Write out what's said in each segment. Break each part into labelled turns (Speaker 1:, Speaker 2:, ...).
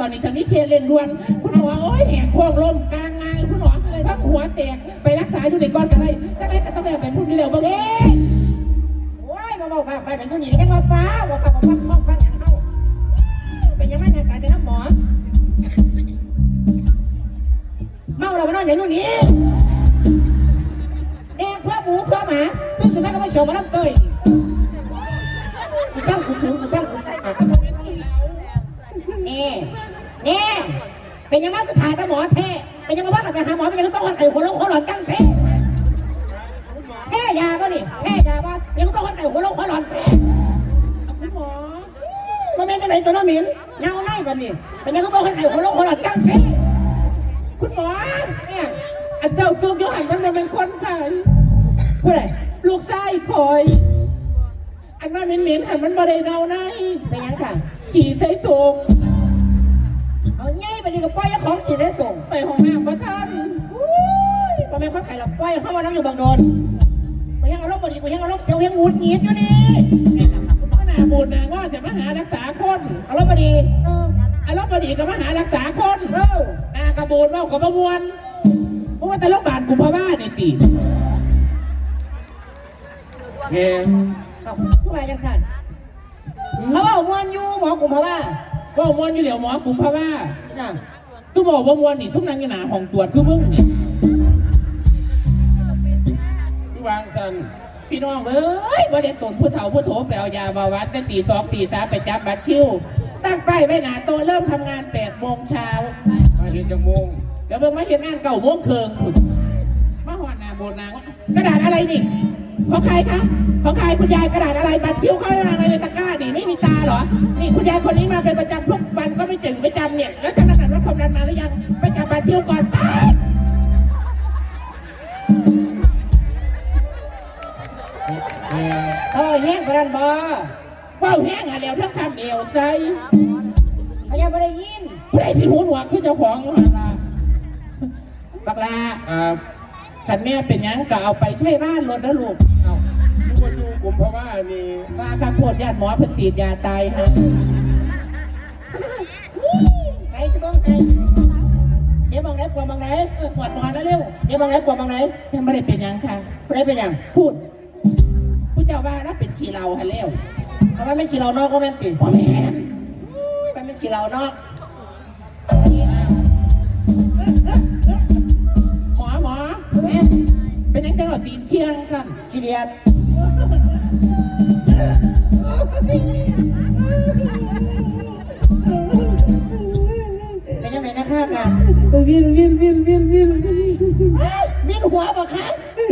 Speaker 1: ตอนนี้ฉันมีเคสเล่นด่วน คุณหมอโอ้ยแหกโค้งล้มกลางงานคุณหมอทับหัวแตกไปรักษาอยู่ในก้อนกันเลยก็เลยก็ต้องแบบไปพูดนี่เร็วบ้างเอ๊ะ
Speaker 2: โอ้ยมาบอกฟ้าไปเป็นผู้หญิงกันว่าฟ้าว่าฟ้าบอกว่าห้อฟังอย่างเขาเป็นยังไงย่างการจะน้ำหมอ เมาแล้วมานอนอย่างนู้นนี่แดงเพื่อหมูเพื่อหมาตึ้งถึงแม่ก็ไม่เฉียวมาน้ำเตยกูซ้ำกูสูงกูซ้ำกูซ้ำเน่เน่เป็นยังไงก็ถ่ายกับหมอเท่เป็นยังไงว่ากันไปหาหมอเป็นยังไงต้องคนไข่หัวลงหัวหลอนจังเซ่แพ้ยาป่ะนี่แพ้ยาป่ะยังต้องคนไข่หัวลงหัวหลอนแท้
Speaker 1: คุณหมอ
Speaker 2: มันเป็นจังไหนตัวน้ำหมินเงาไล่บันนี่เป็นยังก็บอกให้ไข่หัวโลกหัวหลังจังสิ
Speaker 1: คุณหมอ
Speaker 2: เนี่ย
Speaker 1: อันเจ้าซุกยหันมันมาเป็นคนไข้
Speaker 2: ผู้ใด
Speaker 1: ลูกไส้คอย อันว่าเหม็นๆหันมันบ่ได้เนาใน
Speaker 2: เป็นยังค่ะ
Speaker 1: ขี่ใส่ทรง
Speaker 2: เอาไงไปดีกับป้อยเอาของสีได้ส่ง
Speaker 1: ไปห้องน้ำพระท่าน
Speaker 2: อุ้ยทำไมเขาไข่เราป้อยเข้ามาน้ำอยู่บางโดนไปยังเอารมณ์บดีไปยังเอารมณ์เสียวยังงูดหงิดอยู่นี่
Speaker 1: พระนาบูดนะว่าจะมาหารักษาคน
Speaker 2: เอารมณ์บดีเออ
Speaker 1: อารมณ์บดีก็มาหารักษาคน
Speaker 2: เออ
Speaker 1: อากระบูดเว่ากับประมวลเพราะว่าแต่โรงพยาบาลกุมภาบ้านนี่ติ
Speaker 3: เพลง
Speaker 2: เอาขึ้นมาจังสันเอาเอามวนอยู่หมอกลุ่มพะว่า
Speaker 1: เว่ามวนอยู่เหลียวหมอกุมภาบ้า
Speaker 2: น่ะ
Speaker 1: ก็บอกว่ามวนนี่ซุ่มนางอยู่หนาห้องตรวจคือมึงนี่
Speaker 3: ที่วางสัน
Speaker 1: พี่น้องเอ้ยบ่ได้ตนผู้เฒ่าผู้โถไปเอายาบาวัดแต่ตีสองตีสามไปจับบัตรคิว ตั้งป้ายไว้หนาโตะเริ่มทำงานแปดโมงเช้า
Speaker 3: มาเห็นจังโมง
Speaker 1: เดี๋ยวเบิ่งมาเห็นงานเก่าโมงเคิงผุดมาหอดหนาโบนนางว่ากระดาษอะไรนี่ ของใครคะของใครคุณยายกระดาษอะไรบัตรคิวเขาวางอะไรในตะกร้านี่ไม่มีตาเหรอ นี่คุณยายคนนี้มาเป็นประจำทุกวันก็ไม่จืดไม่จำเนี่ย แล้วฉันนัดว่าความดันมาหรือยังไปจับบัตรคิวก่อนไป
Speaker 3: เพลง
Speaker 2: เออแห้งกระดันบอ
Speaker 1: เว้าแห้งอะแล้วทั้งคำเอวใส่
Speaker 2: เขายังไม่ได้ยิน
Speaker 1: ผู้ใดที่หูหนวกคือเจ้าของอยู่หันลาบักลา
Speaker 3: ครับ
Speaker 1: ขันแม่เป็นหยังก็เอาไปใช้บ้านรถนะลูก
Speaker 3: เอาทุกคนดูกลุ่มเพราะว่านี่
Speaker 1: ว่าข้าปวดญาติหมอเพิ่นฉีดยาตายให้
Speaker 2: ใส่สบองไงเจ็บมองไหนปวดมองไหนเออปวดนอนแล้วเร็วเจ็บมองไหนปวดมองไหน
Speaker 1: ยังไม่ได้เป็นหยังค่ะ
Speaker 2: ผู้ใดเป็นยัง
Speaker 1: พูดผู้เจ้าว่านะเป็นขี้เราฮันแล้ว
Speaker 2: ทำไมไม่ขี่เรานอกก็แม่นติ
Speaker 1: พ่อแม่น
Speaker 2: ทำไมไม่ขี่เรานอก
Speaker 1: งสั่น
Speaker 2: ขี้เดียดเป็นยังไงนะข้ากัน
Speaker 4: วินวินวินวินวิน
Speaker 2: อ้าววิ่งหัวบ่คะ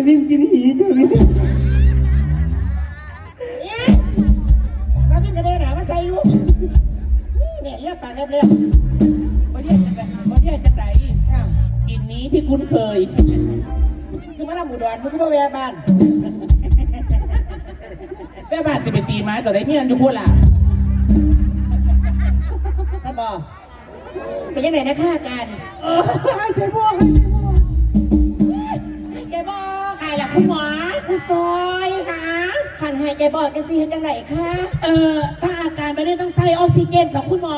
Speaker 4: วินกินหีจ้ะวิน
Speaker 2: เอ๊ะมาวิ่งกระเด็นหนามาใส่ลูกเนี่ยเรียกปากเรียบเรียบ
Speaker 1: บ่เรียกจังไดบ่เรียกจังได
Speaker 2: อ้าว
Speaker 1: กินนี้ที่คุ้นเคย
Speaker 2: คือมาลำหมูดอนมึงก็มาแวะบ้าน
Speaker 1: แม่บ้านสิเป็นสีไม้ตัวใดเมียนอยู่พูดล่ะ
Speaker 2: ท่านบอกเป็นยังไงนะข้ากัน
Speaker 4: เออให้ใจม่วงให้ใจม่วง
Speaker 2: แกบอกไงล่ะคุณหมอคุณซอยค่ะขันหายใจบอกกันสิเห็นจังไหนคะ
Speaker 1: เออถ้าอาการไม่ได้ต้องใส่ออกซิเจนกับคุณหมอ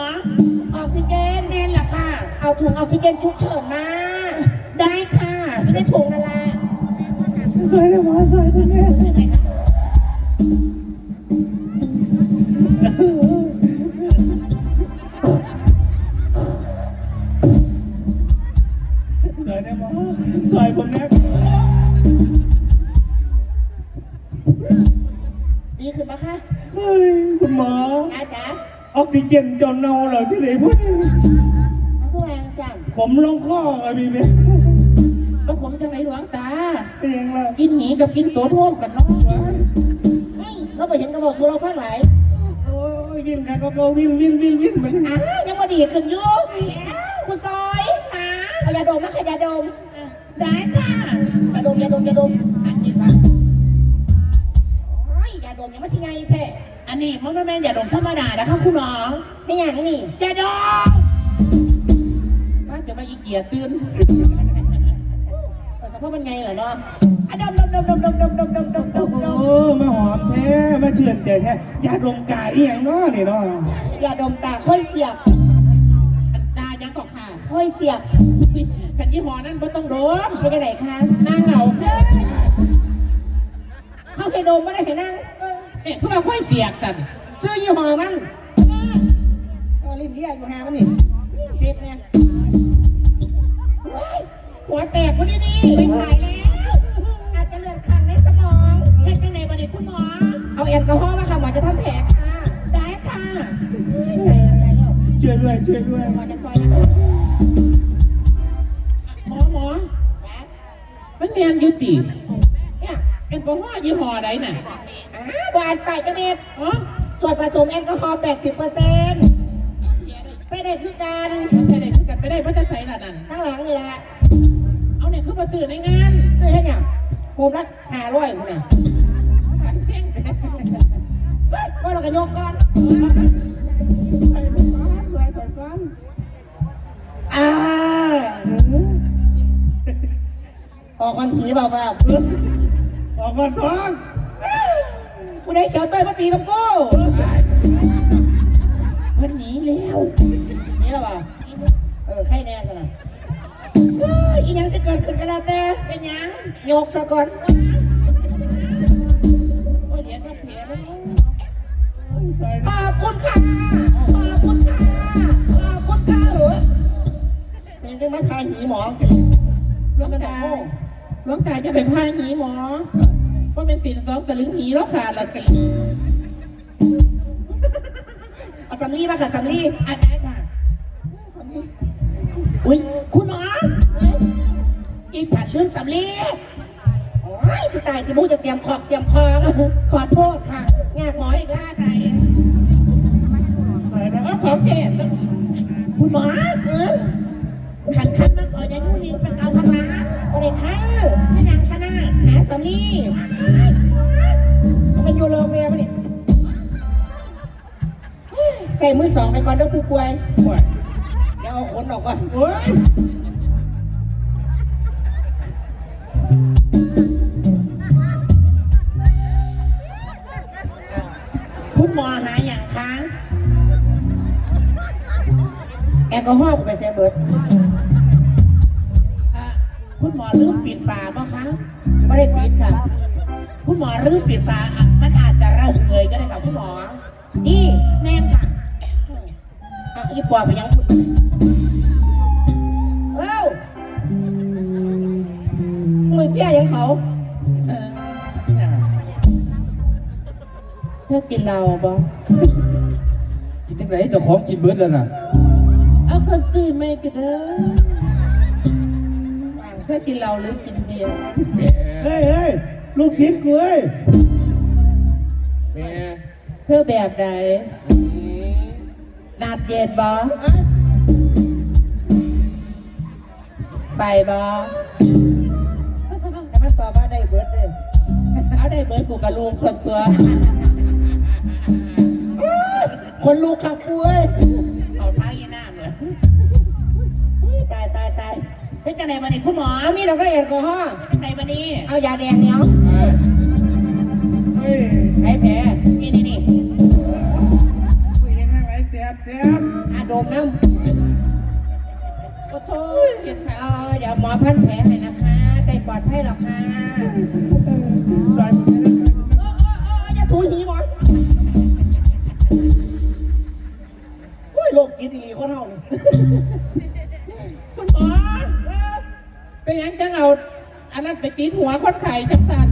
Speaker 2: ออกซิเจนแน่นล่ะค่ะ เอาถุงออกซิเจนฉุกเฉินมา ได้ค่ะ ไม่ได้ถุงนั่นแหละ
Speaker 4: สวยเลยหมอสวยตัวเนี้ยสวยเลยหมอสวยผมเนี่ย
Speaker 2: ดีขึ้นปะคะ
Speaker 4: เฮ้ยคุณหมอ
Speaker 2: อาจ๋า
Speaker 4: ออกซิเจนจนเน่าเหรอที่ไหนพูด
Speaker 2: มันคือแรงสั่น
Speaker 4: ผมลงข้อไอ้พี่เบ้
Speaker 1: แล้วผมจังไหนหลวงตา
Speaker 4: เป็นยังไง
Speaker 1: กินหนีกับกินตัวท่วมกันเนาะ
Speaker 2: เฮ้ยเราไปเห็นกระบอกสูเราฟังหลาย
Speaker 4: โอ้ยวินค่ะก็ก็วินวินวินวินเหมือน
Speaker 2: อ้าวยังมาดีขึ้นอยู่คุณซอยค่ะเอายาดมมาค่ะยาดม ได้ค่ะยาดมยาดมยาดมอันนี้ค่ะโอ้ยยาดมยังไม่ใช่ไงแท้
Speaker 1: อันนี้มันไม่แม่นอย่าดมธรรมดานะคะคุณหมอ
Speaker 2: ไม่อย่างนี่
Speaker 1: อย่าดมถ้าจะมาอีเกียตื่น
Speaker 2: เออสมมติมันไงเหรอเนาะอะดมดมดมดมดมดมดมดมดมดมด
Speaker 4: โอ้
Speaker 2: ม
Speaker 4: มาหอมแท้ มาเชื่อนใจแท้ยาดมกายอหย่างเนาะนี่เนาะ
Speaker 2: ยาดมตาค่อยเสียบ
Speaker 1: อัน
Speaker 2: ยเสียบ
Speaker 1: ขันยี่ห้อนั้นบ่ต้องโดม
Speaker 2: ไปกันไหนคะ
Speaker 1: นั่งเหงาเด้อ
Speaker 2: เข้าเคยโดมไม่ได้เห็นนั่ง
Speaker 1: เนี่ยคือว่าค่อยเสียกสั่น
Speaker 2: ซื้อยี่ห้อมันก็ลิ้นเลียอยู่หามันนี่สิบเนี่ยโอ้ยหัว แตกคนนี้นี่ไม่ถ่ายแล้ว อาจจะเลือดขังในสมองเฮ็ดจังไหนบัดนี้คุณหมอ เอาแอลกอฮอล์มาค่ะหมอจะทำแผลค่ะ ได้ค่ะตายแล้วตายแล้ว
Speaker 4: ช่วยด้วยช่วยด้วย
Speaker 2: หมอจะซอยนะคะ
Speaker 1: หมอหมอมันเมียนอยุติ
Speaker 2: เนี่ย
Speaker 1: แอลกอฮอล์ยี่ห้อใดน่ะ
Speaker 2: อ่าบานไปกระเม็ด
Speaker 1: อ๋อ
Speaker 2: ส่วนผสมแอลกอฮอล์80เปอร์เซ็นต์ใส่ได้คือกัน
Speaker 1: มันจะได้คือกันไปได้เพราะจะใส่ละนั่น
Speaker 2: ข้างหลังนี่แหละ
Speaker 1: เอาเนี่คือมาซื้อในงาน
Speaker 2: เฮ้ยเฮ็ดหยังกูรักห้าร้อยกูน่ะ
Speaker 1: ขายแพงแต่
Speaker 2: ว่าเราก็ยกก่อน
Speaker 1: สวยกว่าก่อน
Speaker 2: อ่าออกกันหีเบาเบา
Speaker 4: ออกก่อนท้อง
Speaker 2: กูได้เขียวเต้ยมาตีกับกู
Speaker 1: มันหนีแล้ว
Speaker 2: หยังจะเกิดขึ้นกันแล้วแต่เป็นหยังยกซะก่อน
Speaker 1: โอ้ยเดี๋ยวถ้าแผลมัน
Speaker 4: ใส่
Speaker 2: ขอบคุณค่ะขอบคุณค่ะขอบคุณค่ะเหรอเป็นจังไม่พาหีหมอสิ
Speaker 1: หลวงตาหลวงตาจะไปพาหนีหมอว่าเป็นสินสองสลึงหนีแล้วขาดละตี
Speaker 2: เอาสำลีมาค่ะสำลีอันไหนค่ะสำลีอุ้ยคุณหมอำลีโอ้ยสไตล์ที่มูจะเตรียมขอกเตรียมคอขอโทษค่ะงากหมออีกล่าใคร
Speaker 4: ใส่นะ
Speaker 1: เอาของแก่ต้อง
Speaker 2: คุณหมอเออขันขันมาก่อนยายมูนี่เป็นเกาข้างหล่างก็ได้ค่ะพนังชนะหาสำลีมันอยู่โรงเรียนปะเนี่ยใส่มือสองไปก่อนเด้อผู้ป่วย
Speaker 4: ป่วย
Speaker 2: เดี๋ยวเอาขนออกก่อน คุณหมอหาอย่างค้างแอลกอฮอล์กูไปเซเบิร์ดคุณหมอลืมปิดฝาบ้างคะไม่ได้ปิดค่ะ คุณหมอลืมปิดฝามันอาจจะระเหยก็ได้ค่ะคุณหมออีแม่นค่ะอะอีปอไปยังคุณาเพื่
Speaker 1: อกินเราบ่
Speaker 3: กินจังไหนเจ้าของกินเบิดแล้วน่ะ
Speaker 1: เอาเขาซื้อไม่กันเด้อใส่กินเราหรือกินเบียร์
Speaker 3: แม่
Speaker 4: เฮ้ยเฮ้ยลูกศิษย์กูเอ้ย
Speaker 3: แม่
Speaker 1: เพื่อแบบใด
Speaker 3: อืม
Speaker 1: นาดเย็นบ่ไปบ่ ได้เบิร์ดกูกับลุงคนตัว
Speaker 2: คนลูกขับกูเอ้ยเอาท้ายยีน้ำเลยตายตายตายเป็นจังไหนมานี่คุณหมอมีดอกไม้แอลกอฮอล์เป็นจังไหนมานี่เอายาแดงเนาะ
Speaker 4: เฮ้ย
Speaker 2: ใช้แผลนี่นี่นี่
Speaker 4: กูเห็นอะไรเสียบเสียบ
Speaker 2: อาดมน้
Speaker 1: โอ้โหเห็นำค่ะ
Speaker 2: เอาเดี๋ยวหมอพันแผลให้นะคะใจปลอดภัยหรอกค่ะ
Speaker 4: ใส่ไปเลย
Speaker 2: โอ้โอ้โอ้อย่าถูหีหมอโอ้ยโรคจิตอีหลีคนเฮานี่
Speaker 1: คุณหมอเป็นหยังจังเอาอันนั้นไปตีหัวคนไข่จังสัน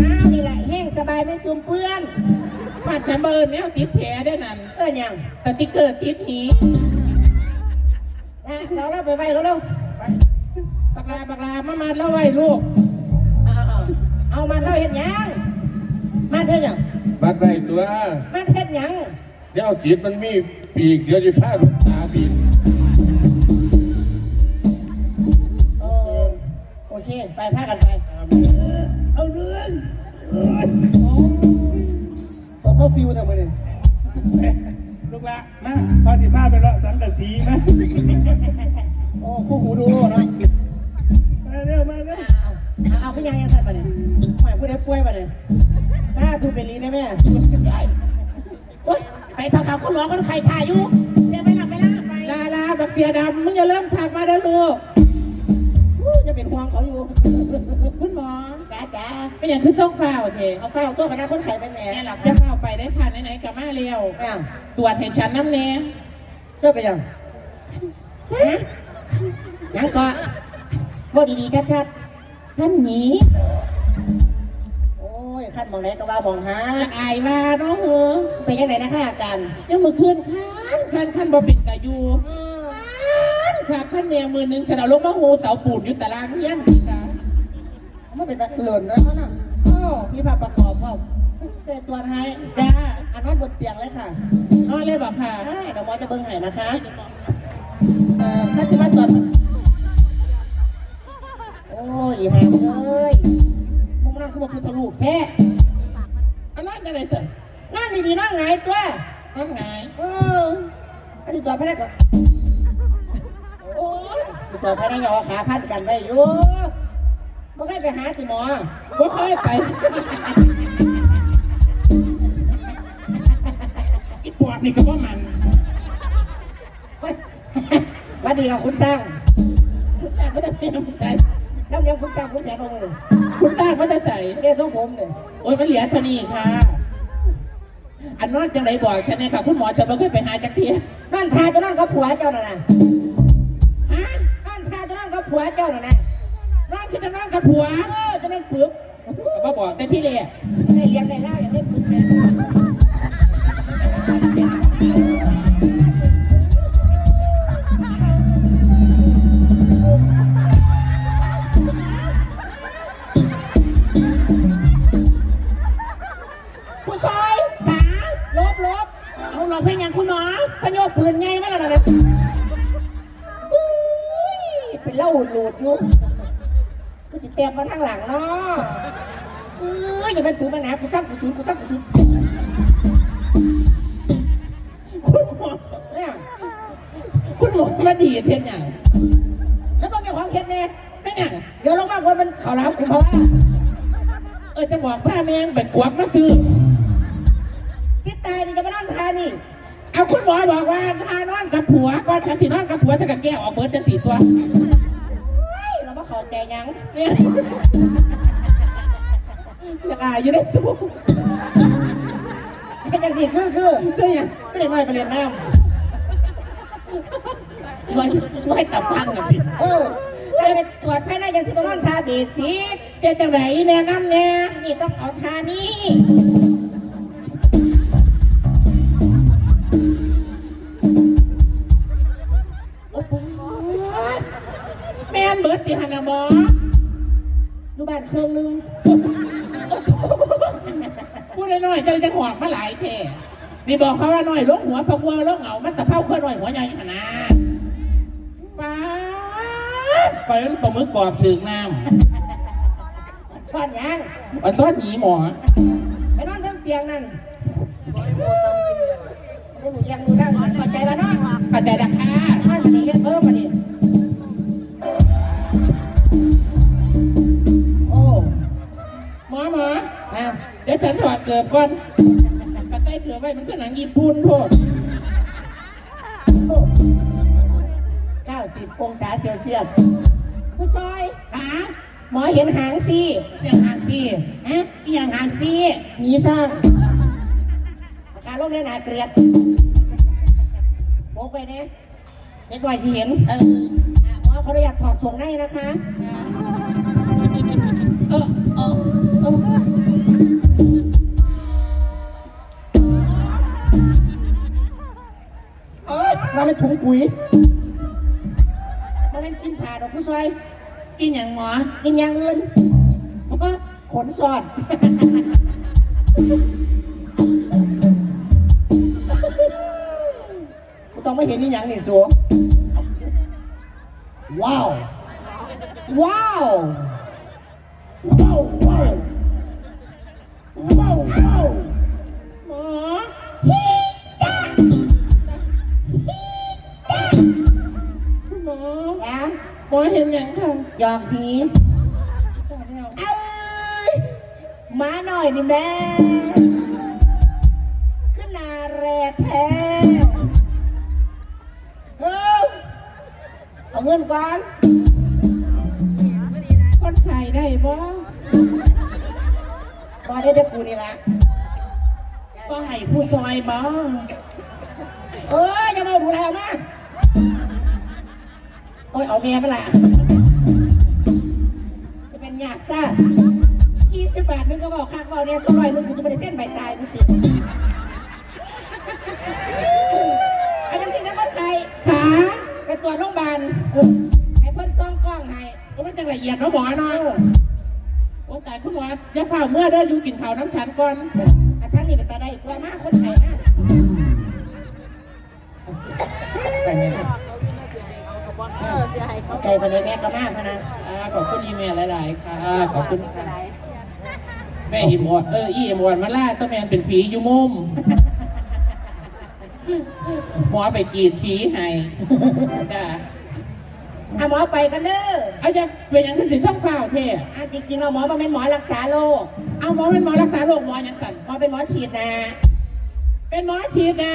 Speaker 2: อ้าวนี่แหละแห้งสบายไม่ซุมเปื้อน
Speaker 1: บ้านฉันเบิร์นเนี่ยติดแผลได้นั่น
Speaker 2: เอิ้นหยัง
Speaker 1: แต่ติ๊กเกอร์ติดหี
Speaker 2: นะเราเราไปไปเขาเร็วไป
Speaker 1: บักลาบักลามามาแล้วไว้ลูก
Speaker 2: เอามาเราเห็นยังมาเท่ยัง
Speaker 3: บัดได้ตัว
Speaker 2: มาเท่ยัง
Speaker 3: เดี๋ยวจิตมันมีปีกเดี๋ยวจะพาลูกตาบิน
Speaker 2: โอโอเค ไปพากันไป
Speaker 4: เอาเรื่อง
Speaker 2: ตบมาฟิวทำไมเนี่ย
Speaker 4: ลูกละมาพาที่พาไปเลาะสังกะสีไหม
Speaker 2: โอ้คู่หูดูเนาะ
Speaker 4: มาเร็วมาเร็ว
Speaker 2: เอาเอาขึ้นยังยังสั่นไปเนี่ย หมายพูดได้ป่วยไปเนี่ยซาทูเป็นลีนะแม่โอ๊ยไปทางเขาคนร้องคนใครถ่ายอยู่เดี๋ยวไปหลับไปละไป
Speaker 1: ลาลาบักเสียดำมึงอย่าเริ่มทักมาเด้อลูก
Speaker 2: อู้จะเป็นห่วงเขาอยู่
Speaker 1: คุณหมอ
Speaker 2: จ้าจ้า
Speaker 1: เป็นอย่างคือส่งฟ้าวเท
Speaker 2: เอาเฝ้าตัวคณะคนไข้ไปแม่
Speaker 1: แม่หลับจะเข้าไปได้ค่ะไหนๆกับมาเร็ว
Speaker 2: อ้าว
Speaker 1: ตรวจให้ฉันน้ำเน่
Speaker 2: เจ้าไปยังฮะยังก็บ่ดีๆชัด
Speaker 1: ท่านหนี
Speaker 2: ๆโอ้ ยขั้นมองไหนก็ว่ามองหา
Speaker 1: จะอายว่าเนาะเหรอ
Speaker 2: เป็นยังไงนะคะอาการ
Speaker 1: ยังมือเคลื่อนข้านข้านข้านบ่ปิดตาอยู่
Speaker 2: อืม
Speaker 1: ข้านครับข้านแนวมือหนึงฉันเอาลงมาหูเสาปูนอยู่ตารางเฮียนพี่จ้า
Speaker 2: มันเป็นตะหล่นแล้วนะโอ้มีภาพประกอบพ่อมเจอตัวให้
Speaker 1: จ้า
Speaker 2: อันนั้นบนเตียงเลยค่ะ
Speaker 1: นอนเลยบอกค่ะ
Speaker 2: อ่าเดี๋ยวหมอจะเบิ่งให้นะคะเอ่อข้าจะมาตรวจโอ้ยอีหามเอ้ยมึง นั่นคือบอกพุทธรูปแท้
Speaker 1: อันนั้นจะไหนสิ
Speaker 2: นั่นดีๆนั่งไงตัว
Speaker 1: นอนไง
Speaker 2: เออข้าจะตรวจภายในก่อนโอ้ยตรวจภายในยอขาพันกันไว้อยู่ไม่เคยไปหาติหมอ
Speaker 1: บ่เคยไปอีปวดนี่ก็บ่ามัน
Speaker 2: มาดีกับคุณสร้าง
Speaker 1: คุณตาก็จะเป็นน้ำใจ
Speaker 2: แล้วเดี๋ยวคุณสร้างคุณแผนลงมือ
Speaker 1: คุณตาก็จะใส่
Speaker 2: เรียกทรงผมเนี่ย
Speaker 1: โอ้ยมันเหลือเท่านี้ค่ะ อันนอนจังไรบอกฉันเนี่ยค่ะ คุณหมอฉันไม่เคยไปหาจักเทีย
Speaker 2: นั่นทาจะนั่นกับผัวเจ้าน่ะนะ
Speaker 1: ฮะ
Speaker 2: นั่นทาจะนั่นกับผัวเจ้าน่ะนะ
Speaker 1: นอนคือจะนอนกับผัว
Speaker 2: เออจะเป็นปึก
Speaker 1: ก็บอกแต่ที่เลย
Speaker 2: ได้เลี้ยงได้เล่าอย่างได้ปึกเนี่ย ปืนไงมาแล้วนะอุ้ยเป็นเล่าโหลดอยู่กูจะเตรียมมาทางหลังเนาะเอออย่าเป็นปืนมาหนากูซ้ำกูซื้อกูซ้ำกูซื้อ
Speaker 1: คุณหมอ
Speaker 2: เนี่ย
Speaker 1: คุณหมอมาดีเทียนอย่าง
Speaker 2: แล้วต้องเจ้าของเฮ็ดเนี่ย
Speaker 1: ไม่อย่าง
Speaker 2: เดี๋ยวลงมากว่ามันข่าวหลามกูเพราะว่า
Speaker 1: เออจะบอกป้าแมงไปกวักมาซื้อ
Speaker 2: ชิดตายนี่จะมานั่งทานี่
Speaker 1: เอาคุณหมอบอกว่าทานอนกับผัวก็ฉันสินอนกับผัวฉันกับแก้วออกเบิร์ดจะสีตัว
Speaker 2: เฮ้ยเราไม่เข้าใจหยัง
Speaker 1: เนี่ยอยากอายอยู่ได้สู้
Speaker 2: ไอ้จังสิคือคือ
Speaker 1: ด้วยอย่าง
Speaker 2: ก็เลยน้อยไปเรียนน้ำน้อยน้อยตับฟังกันดิเออไอ้ไปตรวจภายในจังสิต้องนั่งทาเบสิก
Speaker 1: เดี๋ยวจังไหนแนะนำเนี่ย
Speaker 2: นี่ต้องเอาทานี่
Speaker 1: เค
Speaker 2: รื่องนึง
Speaker 1: พูดน้อยๆเจะจะหอกมาหลายเทนี่บอกเขาว่าน้อยลงหัวพักวัวลงเหงามันตะเภาเคลื่อนน้อยหัวใหญ่ขนาดป้าดไปมันปลาหมึกกรอบถึงน้
Speaker 2: ซ่อนหยังำ
Speaker 1: อันซอสหนีหมอ
Speaker 2: ไปนอนเทิงเตียงนั่นหนูยังดูได้เข้าใจแล้วเนาะ
Speaker 1: เข้าใจดักค่ะ
Speaker 2: ท่านมาดีเฮ็ดเพิ่มมาดี
Speaker 1: กือบก่อนกระใส่เกือบไว้มันคือหนังญี่ปุ่นโทษ
Speaker 2: เก้าสิบองศาเซลเซียสผู้ซอยหาหมอเห็นหางสิ
Speaker 1: อย่างหางซี
Speaker 2: ฮะ
Speaker 1: อีอย่างหางซี
Speaker 2: หนีสร้างอาการโรคเนี่ยนาเกลียดโบกไปเนี่ยเด็กวัยสิเห็น
Speaker 1: เออ
Speaker 2: อะหมอเขาอยากถอดส่งได้นะคะ ปุ๋ยมาเป็นกินผ่าดอกผู้ซอย
Speaker 1: กินอย่างหมอ
Speaker 2: กินอย่างอื่นขนสอดกูต้องไม่เห็นนี่ยังนี่สัวว้าว ว้าวว้าวว้าวว้าว
Speaker 1: หมอเห็นอย่างค่ะ
Speaker 2: หยอกหีเอ้ยมาหน่อยนี่แม่ขึ้นนาแรแท้เออเอาเงินก่อน
Speaker 1: คนไข้ได้บ่
Speaker 2: ก่อนได้แต่กูนี่ละ
Speaker 1: ก็ให้ผู้ซอยบ่
Speaker 2: เอออย่ามาดูแลมา โอ้ยเอาเมียไปละจะเป็นยากซ่ายี่สิบบาทนึงก็บอกคักบอกเนี่ยสองร้อยนึงกูจะไม่ได้เส้นใบตายกูติดอาจารย์สิจะคนไข้
Speaker 1: ขา
Speaker 2: ไปตรวจโรงพยาบาลเออให้เพิ่นซ่องกล้องให้
Speaker 1: ก็ไม่จังละเอียดเนาะหมอ
Speaker 2: เอ
Speaker 1: เนาะ
Speaker 2: อ
Speaker 1: โอ้แต่คุณหมออย่าฝ่าเมื่อเด้ออยู่กินข้าวน้ำฉันก่อน
Speaker 2: อันทั้งนี้เป็นตาได้กว่ามากคนไข้นะไปไหมครับ ใจไปเลยแม่ก็มากพะนะ
Speaker 1: อ่าขอบคุณอีเมลหลาย ๆ ค่ะขอบคุณค่ะแม่อีมอดเอออีมอดมาล่าต้องแมนเป็นฝีอยู่มุมหมอไปกรีดฝีให้จ้า
Speaker 2: เอาหมอไปกันเด้อ
Speaker 1: เอาจะเป็นหยังคือสิซ่องฝ้าวเท่
Speaker 2: อะจริง ๆ เราหมอมาเป็นหมอรักษาโรค
Speaker 1: เอาหมอเป็นหมอรักษาโรคหมอหยังสั่น
Speaker 2: หมอเป็นหมอฉีดนะ
Speaker 1: เป็นหมอฉีดนะ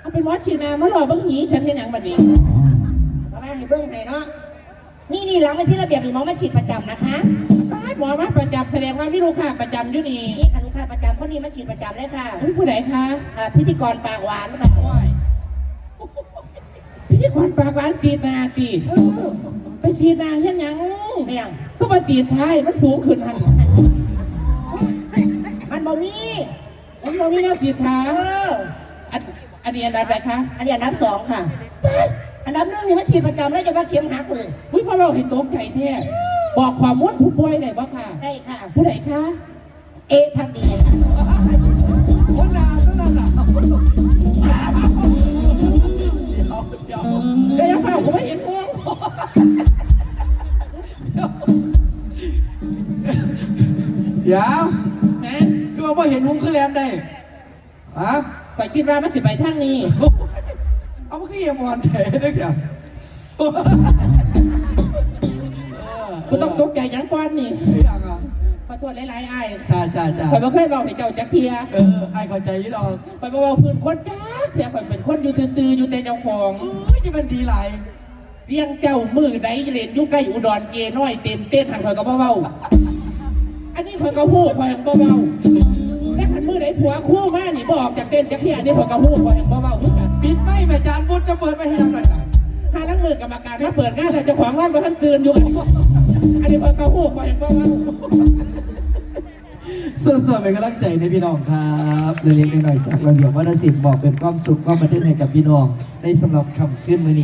Speaker 1: เอาเป็นหมอฉีดนะมาหล่อบังหีฉันเห็นหยังบัดนี้
Speaker 2: มาแม่ ให้เบิ้งให้เนาะนี่นี่หลังไม่ที่ระเบียบนี่หมอมาฉีดประจำนะคะ
Speaker 1: ป้าดหมอมาประจำแสดงว่ามีลูกค้าประจำอยู่นี่
Speaker 2: นี่ค่ะลูกค้าประจำคนนี้มาฉีดประจำเลยค่ะ
Speaker 1: อุ๊ยผู้ใดคะ
Speaker 2: อ่าพิธีกรปากหวานค่ะ
Speaker 1: พี่ที่ควันปากหวานสีดนาตี
Speaker 2: เออ
Speaker 1: ไปสีดนาเห็นหยัง
Speaker 2: ไม่ยัง
Speaker 1: ก็มาสีดท้ายมันสูงขึ้นหัน
Speaker 2: มันบ่มี
Speaker 1: มันบ่มีแนวสีดท้า
Speaker 2: เออ
Speaker 1: อันอันนี้อันดับอะไรคะ
Speaker 2: อันนี้อันดับสองค่ะ อันดับหนึ่งนี่มาฉีดประจำแล้วจะว่าเข็มหักเลย
Speaker 1: อุ้ยพอเราเห็นตกใจแท้บอกความม้วนผู้ป่วยได้บ่ค่ะ
Speaker 2: ได้ค่ะ
Speaker 1: ผู้ใดคะ
Speaker 2: เอพักดีค่ะ
Speaker 5: คนด่าต้องด่าเดี๋ยวเดี๋ยว
Speaker 1: เดี๋ยวอย่าเฝ้าผมไม่เห็นงวง
Speaker 5: เดี๋ยว
Speaker 1: นะ
Speaker 5: คือว่าบ่เห็นหุ้งคือแลนได้ฮะ
Speaker 1: ข่อยคิดว่ามันสิไปทางนี้
Speaker 5: เอามาขี้เยี่ยมอนเถอะได้จ้ะ
Speaker 1: กูต้องตกใจหยังก่อนนี่
Speaker 5: เรื่องอะ
Speaker 1: ขอโทษหลายๆไอ้าย
Speaker 5: จ้าจ้าจ้า
Speaker 1: ข่อยบ่เคยบอกให้เจ้าจักเทีย
Speaker 5: เออไอ้เข้าใจอยี่ดอก
Speaker 1: ข่อยบ่เว้าพื้นคนจ้าเทียข่อยเป็นคนอยู่ซื่อๆอยู่แต่เจ้าของ
Speaker 5: เอ้ยจะเป็นดีหลาย
Speaker 1: เรียงเจ้ามือใดเล่นอยู่ใกล้อุดรเกน้อยเต็มเต้นหันข่อยก็บ่เว้า อันนี้ข่อยก็ฮู้ข่อยยังบ่เว้าแต่คันมือใดผัวคู่มานี่บอกจากเต้นจักเทียอันนี้ข่อยก็ฮู้ข่อยยังบ่เว้า
Speaker 5: แม่จานบุญจะเปิดไปให้ยังไง
Speaker 1: ถ้าลังมือกรรมการถ้าเปิดง่ายแต่เจ้าของร้านมาท่านตื่นอยู่ อันนี้ข่อยก็ฮู้ข่อยยังบ่เว้า
Speaker 5: ส่วนๆเป็นกำลังใจในพี่น้องครับเล็กๆน้อยๆจากระเบียบวัฒนศิลป์บอกเป็นความสุขความบันเทิงให้กับพี่น้องในสำหรับคำขึ้นวันนี้